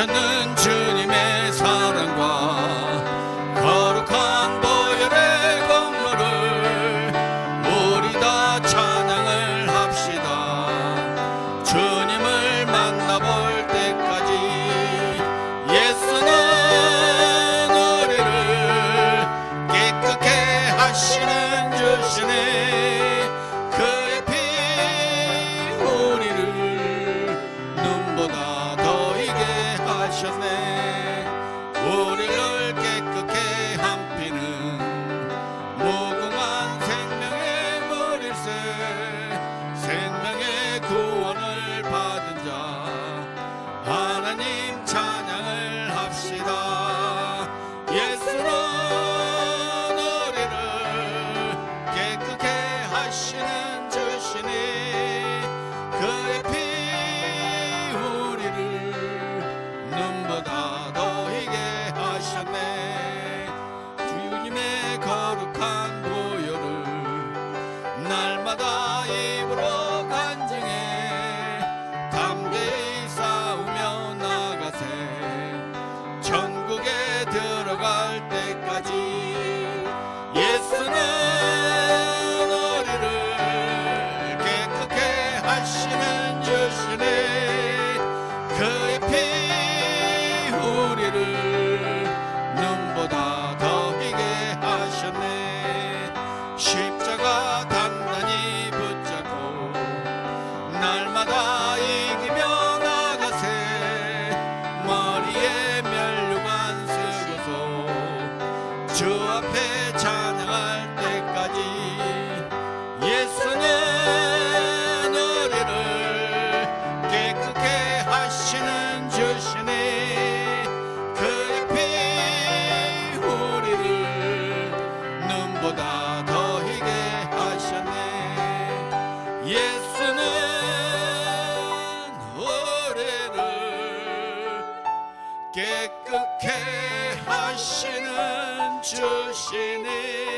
않는 주님의 사랑과 거룩한 보혈의 공로를 우리 다 찬양을 합시다. 주님 하셨네. 우리를 깨끗게 한 피는 무궁한 생명의 물일세. 생명의 구원을 받은 자 하나님 찬양을 합시다. 예수는 우리를 깨끗게 하시는 주시니 눈보다 더 희게 하셨네. 십자가 단단히 붙잡고 날마다 이기며 나가세. 머리에 면류관 쓰고서 주 앞에 찬양할 때까지 예수는 우리를 깨끗게 하시는 주시네 하시는 주시니